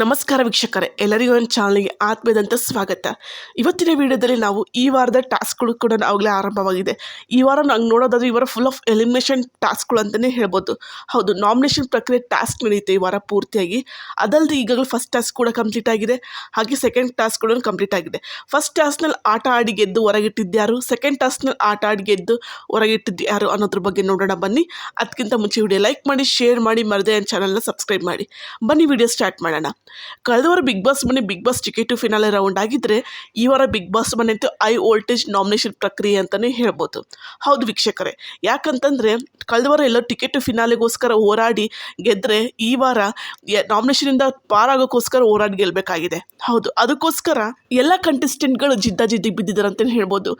ನಮಸ್ಕಾರ ವೀಕ್ಷಕರೇ, ಎಲ್ಲರಿಗೂ ಒಂದು ಚಾನಲ್ಗೆ ಆತ್ಮೀಯದಂತ ಸ್ವಾಗತ. ಇವತ್ತಿನ ವಿಡಿಯೋದಲ್ಲಿ ನಾವು ಈ ವಾರದ ಟಾಸ್ಕ್ಗಳು ಕೂಡ ಆಗಲೇ ಆರಂಭವಾಗಿದೆ. ಈ ವಾರ ನಂಗೆ ನೋಡೋದಾದ್ರೆ ಈ ವಾರ ಫುಲ್ ಆಫ್ ಎಲಿಮಿನೇಷನ್ ಟಾಸ್ಕ್ಗಳು ಅಂತಲೇ ಹೇಳ್ಬೋದು. ಹೌದು ನಾಮಿನೇಷನ್ ಪ್ರಕ್ರಿಯೆ ಟಾಸ್ಕ್ ನಡೆಯುತ್ತೆ ಈ ವಾರ ಪೂರ್ತಿಯಾಗಿ. ಅದಲ್ಲದೆ ಈಗಾಗಲೇ ಫಸ್ಟ್ ಟಾಸ್ಕ್ ಕೂಡ ಕಂಪ್ಲೀಟ್ ಆಗಿದೆ. ಹಾಗೆ ಸೆಕೆಂಡ್ ಟಾಸ್ಕ್ ಕಂಪ್ಲೀಟ್ ಆಗಿದೆ. ಫಸ್ಟ್ ಟಾಸ್ಕ್ನಲ್ಲಿ ಆಟ ಆಡಿ ಗೆದ್ದು ಹೊರಗಿಟ್ಟಿದ್ದ್ಯಾರು ಸೆಕೆಂಡ್ ಟಾಸ್ಕ್ನಲ್ಲಿ ಆಟ ಆಡಿ ಗೆದ್ದು ಹೊರಗಿಟ್ಟಿದ್ದು ಯಾರು ಅನ್ನೋದ್ರ ಬಗ್ಗೆ ನೋಡೋಣ ಬನ್ನಿ. ಅದಕ್ಕಿಂತ ಮುಂಚೆ ವಿಡಿಯೋ ಲೈಕ್ ಮಾಡಿ ಶೇರ್ ಮಾಡಿ, ಮರದೇ ಚಾನಲ್ನ ಸಬ್ಸ್ಕ್ರೈಬ್ ಮಾಡಿ. ಬನ್ನಿ, ವಿಡಿಯೋ ಸ್ಟಾರ್ಟ್ ಮಾಡೋಣ. ಕಳೆದ ವಾರ ಬಿಗ್ ಬಾಸ್ ಮನೆ Bigg Boss ticket finale round ಆಗಿದ್ದರೆ ಈ ವಾರ ಬಿಗ್ ಬಾಸ್ ಮನೆ ಅಂತೂ ಐ ವೋಲ್ಟೇಜ್ ನಾಮಿನೇಷನ್ ಪ್ರಕ್ರಿಯೆ ಅಂತಲೇ ಹೇಳ್ಬೋದು. ಹೌದು ವೀಕ್ಷಕರೇ, ಯಾಕಂತಂದರೆ ಕಳೆದ ವಾರ ಎಲ್ಲ ಟಿಕೆಟ್ ಫಿನಾಲೆಗೋಸ್ಕರ ಹೋರಾಡಿ ಗೆದ್ದರೆ ಈ ವಾರ ನಾಮಿನೇಷನಿಂದ ಪಾರಾಗೋಕ್ಕೋಸ್ಕರ ಹೋರಾಡಿ ಗೆಲ್ಲಬೇಕಾಗಿದೆ ಹೌದು, ಅದಕ್ಕೋಸ್ಕರ ಎಲ್ಲ ಕಂಟೆಸ್ಟೆಂಟ್ಗಳು ಜಿದ್ದಾಜಿದ್ದಿ ಬಿದ್ದಿದ್ದಾರೆ ಅಂತಲೇ ಹೇಳ್ಬೋದು.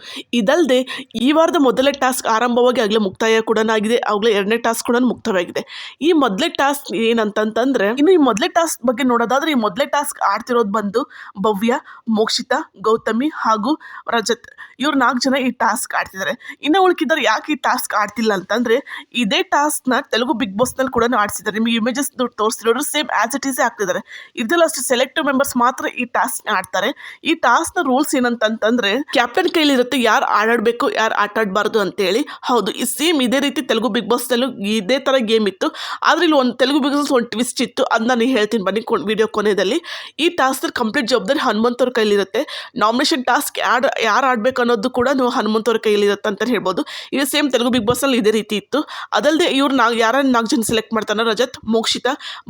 ಇದಲ್ಲದೆ ಈ ವಾರದ ಮೊದಲನೇ ಟಾಸ್ಕ್ ಆರಂಭವಾಗಿ ಆಗಲೇ ಮುಕ್ತಾಯ ಕೂಡ ಆಗಿದೆ ಆಗಲೇ ಎರಡನೇ ಟಾಸ್ಕ್ ಕೂಡ ಮುಕ್ತವಾಗಿದೆ. ಈ ಮೊದಲೇ ಟಾಸ್ಕ್ ಏನಂತಂತಂದ್ರೆ, ಇನ್ನು ಈ ಮೊದಲೇ ಟಾಸ್ಕ್ ಬಗ್ಗೆ ನೋಡೋದಾದ್ರೆ, ಈ ಮೊದಲೇ ಟಾಸ್ಕ್ ಆಡ್ತಿರೋದು ಬಂದು ಭವ್ಯ, ಮೋಕ್ಷಿತಾ, ಗೌತಮಿ ಹಾಗೂ ರಜತ್. ಇವ್ರು ನಾಲ್ಕು ಜನ ಈ ಟಾಸ್ಕ್ ಆಡ್ತಿದ್ದಾರೆ. ಇನ್ನು ಉಳ್ಕಿದ್ದಾರೆ ಯಾಕೆ ಈ ಟಾಸ್ಕ್ ಆಡ್ತಿಲ್ಲ ಅಂತಂದ್ರೆ ಇದೇ ಟಾಸ್ಕ್ನ ತೆಲುಗು ಬಿಗ್ ಬಾಸ್ನಲ್ಲಿ ಕೂಡ ಆಡಿಸಿದ್ದಾರೆ. ನಿಮಗೆ ಇಮೇಜಸ್ ತೋರಿಸ್ತಿರೋರು ಸೇಮ್ ಆಸ್ ಇಟ್ ಈಸೇ ಆಗ್ತಿದ್ದಾರೆ. ಇದ್ರಲ್ಲಿ ಅಷ್ಟು ಸೆಲೆಕ್ಟಿವ್ ಮೆಂಬರ್ಸ್ ಮಾತ್ರ ಈ ಟಾಸ್ಕ್ನ ಆಡ್ತಾರೆ. ಈ ಟಾಸ್ಕ್ನ ರೂಲ್ಸ್ ಏನಂತಂತಂದ್ರೆ ಕ್ಯಾಪ್ಟನ್ ಕೈಲಿರುತ್ತೆ ಯಾರು ಆಡಾಡಬೇಕು, ಯಾರು ಆಟ ಆಡಬಾರ್ದು ಅಂತೇಳಿ. ಹೌದು, ಈ ಸೇಮ್ ಇದೇ ರೀತಿ ತೆಲುಗು ಬಿಗ್ ಬಾಸ್ನಲ್ಲೂ ಇದೇ ಥರ ಗೇಮ್ ಇತ್ತು. ಆದರೆ ಇಲ್ಲಿ ಒಂದು ತೆಲುಗು ಬಿಗ್ ಬಾಸ್ ಒಂದು ಟ್ವಿಸ್ಟ್ ಇತ್ತು. ಅದನ್ನ ನಾನು ಹೇಳ್ತೀನಿ ಬನ್ನಿ ವಿಡಿಯೋ ಕೊನೆಯಲ್ಲಿ. ಈ ಟಾಸ್ಕ್ ಕಂಪ್ಲೀಟ್ ಜವಾಬ್ದಾರಿ ಹನುಮಂತವ್ರ ಕೈಲಿರುತ್ತೆ. ನಾಮಿನೇಷನ್ ಟಾಸ್ಕ್ ಯಾರು ಯಾರು ಆಡಬೇಕು ಅನ್ನೋದು ಕೂಡ ನೀವು ಹನುಮಂತವ್ರ ಕೈಲಿರುತ್ತೆ ಅಂತ ಹೇಳ್ಬೋದು. ಇದು ಸೇಮ್ ತೆಲುಗು ಬಿಗ್ ಬಾಸ್ನಲ್ಲಿ ಇದೇ ರೀತಿ ಇತ್ತು. ಅದಲ್ಲದೆ ಇವ್ರು ನಾ ಯಾರನ್ನ ನಾಲ್ಕು ಜನ ಸೆಲೆಕ್ಟ್ ಮಾಡ್ತಾನೆ ರಜತ್, ಮೋಕ್ಷಿತ,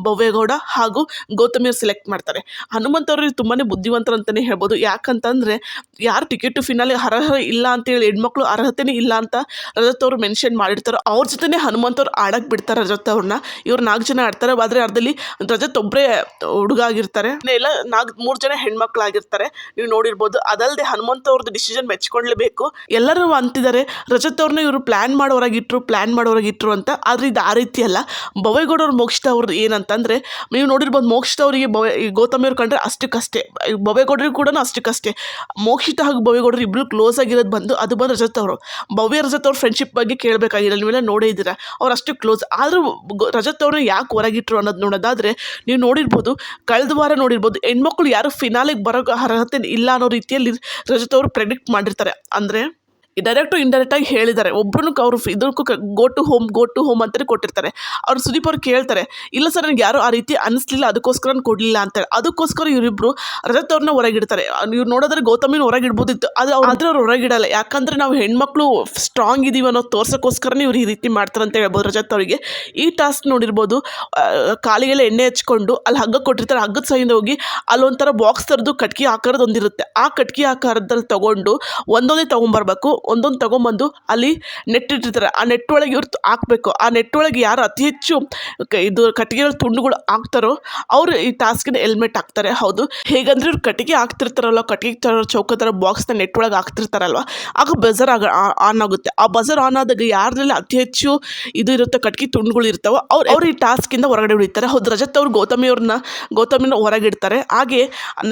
ಭವ್ಯಗೌಡ ಹಾಗೂ ಗೌತಮಿ ಅವ್ರು ಸೆಲೆಕ್ಟ್ ಮಾಡ್ತಾರೆ. ಹನುಮಂತ ಅವರು ತುಂಬಾ ಬುದ್ಧಿವಂತರು ಅಂತಲೇ ಹೇಳ್ಬೋದು. ಯಾಕಂತಂದರೆ ಯಾರು ಟಿಕೆಟ್ ಫಿನಾಲಿ ಅರ್ಹ ಇಲ್ಲ ಅಂತೇಳಿ ಹೆಣ್ಮಕ್ಳು ಅರ್ಹತೆನೇ ಇಲ್ಲ ಅಂತ ರಜತ್ ಅವರು ಮೆನ್ಷನ್ ಮಾಡಿರ್ತಾರೆ, ಅವ್ರ ಜೊತೆನೇ ಹನುಮಂತವ್ರು ಆಡಕ್ಕೆ ಬಿಡ್ತಾರೆ ರಜತ್ ಅವ್ರನ್ನ ಇವ್ರು ನಾಲ್ಕು ಜನ ಆಡ್ತಾರೆ, ಆದರೆ ಅರ್ಧದಲ್ಲಿ ರಜತ್ ಒಬ್ಬರೇ ಹುಡುಗ ಆಗಿರ್ತಾರೆ ಎಲ್ಲ ನಾಲ್ಕು ಮೂರು ಜನ ಹೆಣ್ಮಕ್ಳಾಗಿರ್ತಾರೆ. ನೀವು ನೋಡಿರ್ಬೋದು. ಅದಲ್ಲದೆ ಹನುಮಂತ ಅವ್ರದ್ದು ಡಿಸಿಷನ್ ಮೆಚ್ಕೊಳ್ಳೇಬೇಕು ಎಲ್ಲರೂ ಅಂತಿದ್ದಾರೆ. ರಜತ್ ಅವ್ರನ್ನ ಇವರು ಪ್ಲ್ಯಾನ್ ಮಾಡೋರಾಗಿಟ್ರು ಪ್ಲ್ಯಾನ್ ಮಾಡೋರಾಗಿಟ್ರು ಅಂತ ಆದರೆ ಇದು ಆ ರೀತಿ ಅಲ್ಲ. ಭವೇಗೌಡ ಅವ್ರು ಮೋಕ್ಷಿತ ಅವ್ರದ್ದು ಏನಂತಂದರೆ, ನೀವು ನೋಡಿರ್ಬೋದು ಮೋಕ್ಷಿತ ಅವರಿಗೆ ಭವ ಈ ಗೌತಮಿ ಅವ್ರು ಕಂಡ್ರೆ ಅಷ್ಟಕ್ಕಷ್ಟೇ. ಭವೇಗೌಡರಿಗೂ ಕೂಡ ಅಷ್ಟಕ್ಕಷ್ಟೇ. ಮೋಕ್ಷಿತ ಹಾಗೂ ಭವೇಗೌಡರು ಇಬ್ಬರು ಕ್ಲೋಸ್ ಆಗಿರೋದು ಬಂದು ಅದು ಬಂದು ರಜತ್ ಅವರು ಭವ್ಯ ರಜತ್ ಅವ್ರ ಫ್ರೆಂಡ್ಶಿಪ್ ಬಗ್ಗೆ ಕೇಳಬೇಕಾಗಿಲ್ಲ. ನೀವೆಲ್ಲ ನೋಡೇ ಇದ್ದೀರಾ? ಅವ್ರು ಅಷ್ಟು ಕ್ಲೋಸ್ ಆದರೂ ರಜತ್ ಅವ್ರನ್ನ ಯಾಕೆ ಹೊರಗಿಟ್ರು ಅನ್ನೋದು ನೋಡೋದಾದರೆ, ನೀವು ನೋಡಿರ್ಬೋದು, ಕಳೆದ ವಾರ ನೋಡಿರ್ಬೋದು, ಹೆಣ್ಮಕ್ಳು ಯಾರು ಫಿನಾಲಿಗೆ ಬರೋ ಅರ್ಹತೆ ಇಲ್ಲ ಅನ್ನೋ ರೀತಿಯಲ್ಲಿ ರಜತ್ ಅವರು ಪ್ರೆಡಿಕ್ಟ್ ಮಾಡಿರ್ತಾರೆ. ಅಂದರೆ ಡೈರೆಕ್ಟು ಇಂಡೈರೆಕ್ಟಾಗಿ ಹೇಳಿದ್ದಾರೆ. ಒಬ್ಬರು ಅವರು ಇದಕ್ಕೂ go to home go to home ಅಂತಲೇ ಕೊಟ್ಟಿರ್ತಾರೆ. ಅವ್ರು ಸುದೀಪ್ ಅವ್ರು ಕೇಳ್ತಾರೆ, ಇಲ್ಲ ಸರ್, ನನಗೆ ಯಾರೂ ಆ ರೀತಿ ಅನಿಸ್ಲಿಲ್ಲ, ಅದಕ್ಕೋಸ್ಕರ ನಾನು ಕೊಡಲಿಲ್ಲ ಅಂತೇಳಿ ಅದಕ್ಕೋಸ್ಕರ ಇವರಿಬ್ಬರು ರಜತ್ ಅವ್ರನ್ನ ಹೊರಗಿಡ್ತಾರೆ. ಇವ್ರು ನೋಡಿದ್ರೆ ಗೌತಮಿನ ಹೊರಗಿಡ್ಬೋದಿತ್ತು. ಅದು ಆದರೆ ಅವ್ರು ಹೊರಗಿಡಲ್ಲ. ಯಾಕಂದರೆ ನಾವು ಹೆಣ್ಮಕ್ಳು ಸ್ಟ್ರಾಂಗ್ ಇದೀವಿ ಅನ್ನೋ ತೋರ್ಸೋಕ್ಕೋಸ್ಕರನೇ ಇವ್ರು ಈ ರೀತಿ ಮಾಡ್ತಾರೆ ಅಂತ ಹೇಳ್ಬೋದು ರಜತ್ ಅವರಿಗೆ. ಈ ಟಾಸ್ಕ್ ನೋಡಿರ್ಬೋದು ಕಾಲಿಗೆಲ್ಲ ಎಣ್ಣೆ ಹಚ್ಕೊಂಡು ಅಲ್ಲಿ ಹಗ್ಗ ಕೊಟ್ಟಿರ್ತಾರೆ. ಹಗ್ಗದ ಸೈಂದ ಹೋಗಿ ಅಲ್ಲೊಂಥರ ಬಾಕ್ಸ್ ತರದು ಕಟ್ಕಿ ಆಕಾರದೊಂದಿರುತ್ತೆ ಆ ಕಟ್ಕಿ ಆಕಾರದಲ್ಲಿ ತಗೊಂಡು ಒಂದೊಂದೇ ತೊಗೊಂಬರ್ಬೇಕು. ಒಂದೊಂದು ತೊಗೊಂಬಂದು ಅಲ್ಲಿ ನೆಟ್ಟಿಟ್ಟಿರ್ತಾರೆ ಆ ನೆಟ್ ಒಳಗೆ ಇವ್ರು ಹಾಕಬೇಕು. ಆ ನೆಟ್ ಒಳಗೆ ಯಾರು ಅತಿ ಹೆಚ್ಚು ಇದು ಕಟ್ಟಿಗೆ ತುಂಡುಗಳು ಹಾಕ್ತಾರೋ ಅವರು ಈ ಟಾಸ್ಕಿನ ಹೆಲ್ಮೆಟ್ ಹಾಕ್ತಾರೆ. ಹೌದು. ಹೇಗಂದ್ರೆ ಇವ್ರು ಕಟ್ಟಿಗೆ ಹಾಕ್ತಿರ್ತಾರಲ್ವ? ಕಟ್ಟಿಗೆ ಥರ ಚೌಕ ಥರ ಬಾಕ್ಸ್ನ ನೆಟ್ ಒಳಗೆ ಹಾಕ್ತಿರ್ತಾರಲ್ವ? ಆಗ ಬಜರ್ ಆಗ ಆನ್ ಆಗುತ್ತೆ. ಆ ಬಜರ್ ಆನ್ ಆದಾಗ ಯಾರಲ್ಲಿ ಅತಿ ಹೆಚ್ಚು ಇದು ಇರುತ್ತೆ ಕಟ್ಟಿಗೆ ತುಂಡುಗಳು ಇರ್ತಾವೋ ಅವ್ರು ಅವ್ರು ಈ ಟಾಸ್ಕಿಂದ ಹೊರಗಡೆ ಉಳಿತಾರೆ. ಹೌದು. ರಜತ್ ಅವ್ರು ಗೌತಮಿ ಅವ್ರನ್ನ ಗೌತಮಿನ ಹೊರಗಿಡ್ತಾರೆ ಹಾಗೆ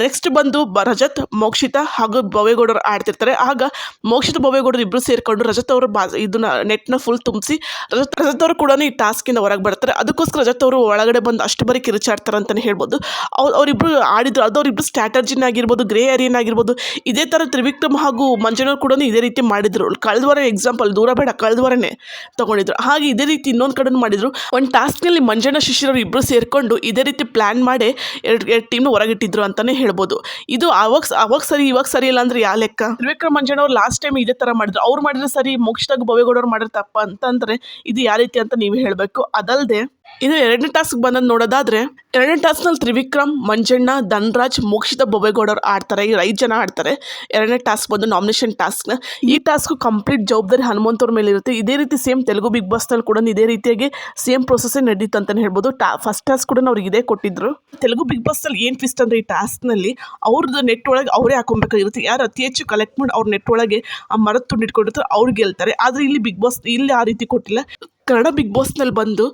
ನೆಕ್ಸ್ಟ್ ಬಂದು ರಜತ್, ಮೋಕ್ಷಿತ ಹಾಗೂ ಭವೇಗೌಡರು ಆಡ್ತಿರ್ತಾರೆ. ಆಗ ಮೋಕ್ಷಿತ ಭವೇಗೌಡರು ಇಬ್ಬರು ಸೇರಿಕೊಂಡು ರಜತ್ ಅವರು ಬಾ, ಇದನ್ನ ನೆಟ್ನ ಫುಲ್ ತುಂಬಿಸಿ ರಜತ್ ರಜತ್ ಅವರು ಕೂಡ ಈ ಟಾಸ್ಕಿಂದ ಹೊರಗೆ ಬರ್ತಾರೆ. ಅದಕ್ಕೋಸ್ಕರ ರಜತ್ ಅವರು ಒಳಗಡೆ ಬಂದು ಅಷ್ಟು ಬರೀ ಕಿರುಚಾಡ್ತಾರೆ ಅಂತಲೇ ಹೇಳ್ಬೋದು. ಅವ್ರು ಅವರಿಬ್ಬರು ಆಡಿದ್ರು ಸ್ಟ್ರಾಟರ್ಜಿನ ಆಗಿರ್ಬೋದು ಗ್ರೇ ಏರಿಯನ್ ಆಗಿರ್ಬೋದು ಇದೇ ಥರ ತ್ರಿವಿಕ್ರಮ್ ಹಾಗೂ ಮಂಜನವ್ರು ಕೂಡ ಇದೇ ರೀತಿ ಮಾಡಿದ್ರು. ಕಳೆದ ವಾರ ಎಕ್ಸಾಂಪಲ್ ದೂರ ಬೇಡ, ಕಳೆದ ವಾರನೇ ತಗೊಂಡಿದ್ರು. ಹಾಗೆ ಇದೇ ರೀತಿ ಇನ್ನೊಂದು ಕಡೆ ಮಾಡಿದ್ರು. ಒಂದು ಟಾಸ್ಕ್ನಲ್ಲಿ ಮಂಜಣ್ಣ ಶಿಷ್ಯರವರು ಇಬ್ಬರು ಸೇರಿಕೊಂಡು ಇದೇ ರೀತಿ ಪ್ಲ್ಯಾನ್ ಮಾಡಿ ಎರಡು ಎರಡು ಟೀಮ್ನ ಹೊರಗಿಟ್ಟಿದ್ರು ಅಂತಲೇ ಹೇಳ್ಬೋದು. ಇದು ಅವಾಗ ಅವಾಗ ಸರಿ, ಇವಾಗ ಸರಿ ಇಲ್ಲ ಅಂದ್ರೆ ಯಾವ ಲೆಕ್ಕ? ತ್ರಿವಿಕ್ರಮ್ ಮಂಜಣ್ಣ ಅವ್ರು ಲಾಸ್ಟ್ ಟೈಮ್ ಇದೇ ಥರ ಮಾಡಿದ್ರು. ಅವ್ರು ಮಾಡಿದ್ರೆ ಸರಿ ಮೋಕ್ಷದಾಗ ಭವ್ಯಗೌಡರು ಮಾಡಿದ್ರೆ ತಪ್ಪ ಅಂತಂದ್ರೆ ಇದು ಯಾವ ರೀತಿ ಅಂತ ನೀವು ಹೇಳಬೇಕು. ಅದಲ್ಲದೆ ಇದು ಎರಡನೇ ಟಾಸ್ಕ್ ಬಂದದ್ದು ನೋಡೋದಾದ್ರೆ, ಎರಡನೇ ಟಾಸ್ಕ್ನಲ್ಲಿ ತ್ರಿವಿಕ್ರಮ್, ಮಂಜಣ್ಣ, ಧನ್ರಾಜ್ ಮೋಕ್ಷಿತ ಬೊಬೇಗೌಡರು ಆಡ್ತಾರೆ, ಈ ಐದು ಜನ ಆಡ್ತಾರೆ. ಎರಡನೇ ಟಾಸ್ಕ್ ಬಂದು ನಾಮಿನೇಷನ್ ಟಾಸ್ಕ್ನ. ಈ ಟಾಸ್ಕ್ ಕಂಪ್ಲೀಟ್ ಜವಾಬ್ದಾರಿ ಹನುಮಂತವ್ರ ಮೇಲೆ ಇರುತ್ತೆ ಇದೇ ರೀತಿ ಸೇಮ್ ತೆಲುಗು ಬಿಗ್ ಬಾಸ್ನಲ್ಲಿ ಕೂಡ ಇದೇ ರೀತಿಯಾಗಿ ಸೇಮ್ ಪ್ರೊಸೆಸ್ಸೇ ನಡೀತು ಅಂತಲೇ ಹೇಳ್ಬೋದು. ಫಸ್ಟ್ ಟಾಸ್ಕ್ ಕೂಡ ಅವ್ರಿಗೆ ಇದೇ ಕೊಟ್ಟಿದ್ರು. ತೆಲುಗು ಬಿಗ್ ಬಾಸ್ನಲ್ಲಿ ಏನು ಟ್ವಿಸ್ಟ್ ಅಂದರೆ ಈ ಟಾಸ್ಕ್ನಲ್ಲಿ ಅವ್ರದ್ದು ನೆಟ್ ಒಳಗೆ ಅವರೇ ಹಾಕೊಬೇಕಾಗಿರುತ್ತೆ. ಯಾರು ಅತಿ ಹೆಚ್ಚು ಕಲೆಕ್ಟ್ ಮಾಡಿ ಅವ್ರ ನೆಟ್ ಒಳಗೆ ಆ ಮರದ ತುಂಡು ಇಟ್ಕೊಂಡಿರ್ತಾರೆ ಅವ್ರು ಗೆಲ್ತಾರೆ. ಆದರೆ ಇಲ್ಲಿ ಬಿಗ್ ಬಾಸ್ ಇಲ್ಲಿ ಆ ರೀತಿ ಕೊಟ್ಟಿಲ್ಲ. ಕನ್ನಡ ಬಿಗ್ ಬಾಸ್ನಲ್ಲಿ ಬಂದು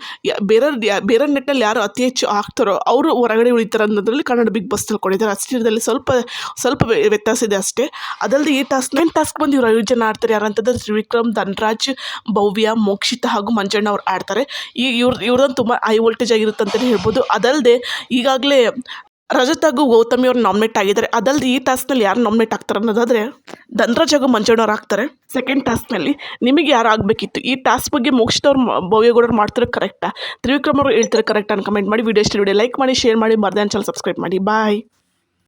ಬೇರೆ ಬೇರೆ ನೆಟ್ಟಲ್ಲಿ ಯಾರು ಅತಿ ಹೆಚ್ಚು ಹಾಕ್ತಾರೋ ಅವರು ಹೊರಗಡೆ ಉಳಿತಾರೆ ಅನ್ನೋದ್ರಲ್ಲಿ ಕನ್ನಡ ಬಿಗ್ ಬಾಸ್ನಲ್ಲಿ ಕೊಟ್ಟಿದ್ದಾರೆ. ಅಷ್ಟಿರದಲ್ಲಿ ಸ್ವಲ್ಪ ಸ್ವಲ್ಪ ವ್ಯತ್ಯಾಸ ಇದೆ ಅಷ್ಟೇ. ಅದಲ್ಲದೆ ಈ ಟಾಸ್ಕ್ ಮೇನ್ ಟಾಸ್ಕ್ ಬಂದು ಇವರು ಐದು ಜನ ಆಡ್ತಾರೆ ಯಾರಂತಂದ್ರೆ ತ್ರಿವಿಕ್ರಮ್, ಧನರಾಜ್, ಭವ್ಯ, ಮೋಕ್ಷಿತ ಹಾಗೂ ಮಂಜಣ್ಣ ಅವ್ರು ಆಡ್ತಾರೆ. ಈ ಇವ್ರ, ಇವ್ರದ್ದು ತುಂಬ ಹೈ ವೋಲ್ಟೇಜ್ ಆಗಿರುತ್ತೆ ಅಂತಲೇ ಹೇಳ್ಬೋದು. ಅದಲ್ಲದೆ ಈಗಾಗಲೇ ರಜತ್ ಹಾಗೂ ಗೌತಮಿ ಅವ್ರು ನಾಮಿನೇಟ್ ಆಗಿದ್ದಾರೆ. ಅದಲ್ಲದೆ ಈ ಟಾಸ್ಕ್ನಲ್ಲಿ ಯಾರು ನಾಮಿನೇಟ್ ಆಗ್ತಾರೆ ಅನ್ನೋದಾದರೆ ಧನ್ರಾಜ್ ಹಾಗೂ ಮಂಜಣ್ಣವ್ರು ಆಗ್ತಾರೆ ಸೆಕೆಂಡ್ ಟಾಸ್ಕ್ನಲ್ಲಿ ನಿಮಗೆ ಯಾರು ಆಗಬೇಕಿತ್ತು? ಈ ಟಾಸ್ಕ್ ಬಗ್ಗೆ ಮೋಕ್ಷದವ್ರು ಭವ್ಯಗೌಡರು ಮಾಡ್ತಾರೆ ಕರೆಕ್ಟಾ ತ್ರಿವಿಕ್ರಮ್ ಅವರು ಹೇಳ್ತಾರೆ ಕರೆಕ್ಟ್ ಅಂತ ಕಮೆಂಟ್ ಮಾಡಿ. ವಿಡಿಯೋ ಇಷ್ಟ ವಿಡಿಯೋ ಲೈಕ್ ಮಾಡಿ ಶೇರ್ ಮಾಡಿ. ಮರ್ದೆ ಚಾನಲ್ ಸಬ್ಸ್ಕ್ರೈಬ್ ಮಾಡಿ. ಬಾಯ್